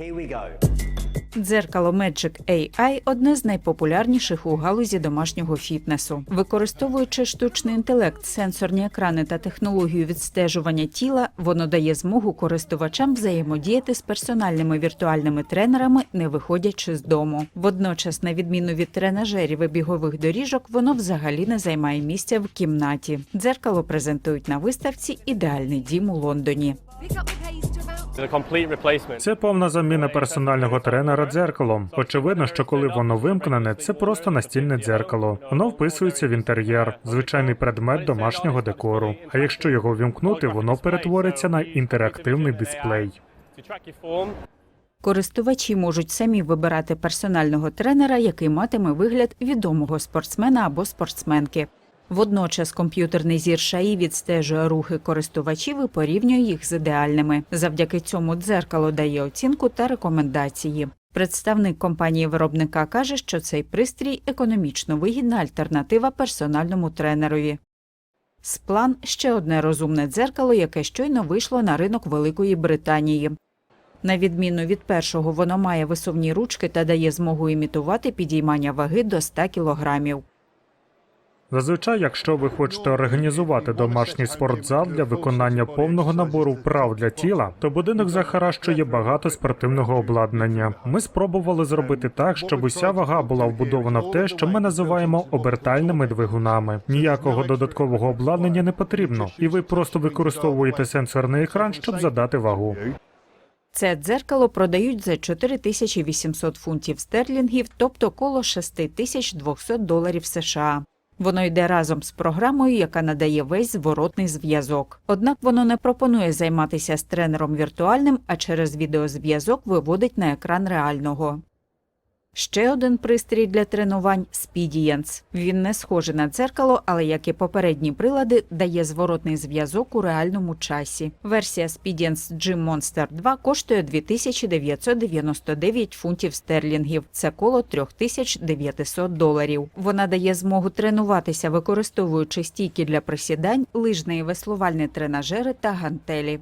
Here we go. Дзеркало Magic AI – одне з найпопулярніших у галузі домашнього фітнесу. Використовуючи штучний інтелект, сенсорні екрани та технологію відстежування тіла, воно дає змогу користувачам взаємодіяти з персональними віртуальними тренерами, не виходячи з дому. Водночас, на відміну від тренажерів і бігових доріжок, воно взагалі не займає місця в кімнаті. Дзеркало презентують на виставці Ідеальний дім у Лондоні. The complete replacement. Це повна заміна персонального тренера дзеркалом. Очевидно, що коли воно вимкнене, це просто настільне дзеркало. Воно вписується в інтер'єр, звичайний предмет домашнього декору. А якщо його вімкнути, воно перетвориться на інтерактивний дисплей. Користувачі можуть самі вибирати персонального тренера, який матиме вигляд відомого спортсмена або спортсменки. Водночас комп'ютерний зір ШАІ відстежує рухи користувачів і порівнює їх з ідеальними. Завдяки цьому дзеркало дає оцінку та рекомендації. Представник компанії виробника каже, що цей пристрій економічно вигідна альтернатива персональному тренерові. Сплан ще одне розумне дзеркало, яке щойно вийшло на ринок Великої Британії. На відміну від першого, воно має висувні ручки та дає змогу імітувати підіймання ваги до 100 кілограмів. Зазвичай, якщо ви хочете організувати домашній спортзал для виконання повного набору вправ для тіла, то будинок захаращує багато спортивного обладнання. Ми спробували зробити так, щоб уся вага була вбудована в те, що ми називаємо обертальними двигунами. Ніякого додаткового обладнання не потрібно, і ви просто використовуєте сенсорний екран, щоб задати вагу. Це дзеркало продають за 4800 фунтів стерлінгів, тобто коло 6200 доларів США. Воно йде разом з програмою, яка надає весь зворотний зв'язок. Однак воно не пропонує займатися з тренером віртуальним, а через відеозв'язок виводить на екран реального. Ще один пристрій для тренувань Spedience. Він не схожий на дзеркало, але як і попередні прилади, дає зворотний зв'язок у реальному часі. Версія Spedience Gym Monster 2 коштує 2999 фунтів стерлінгів. Це коло 3900 доларів. Вона дає змогу тренуватися, використовуючи стійки для присідань, лижне і веслувальні тренажери та гантелі.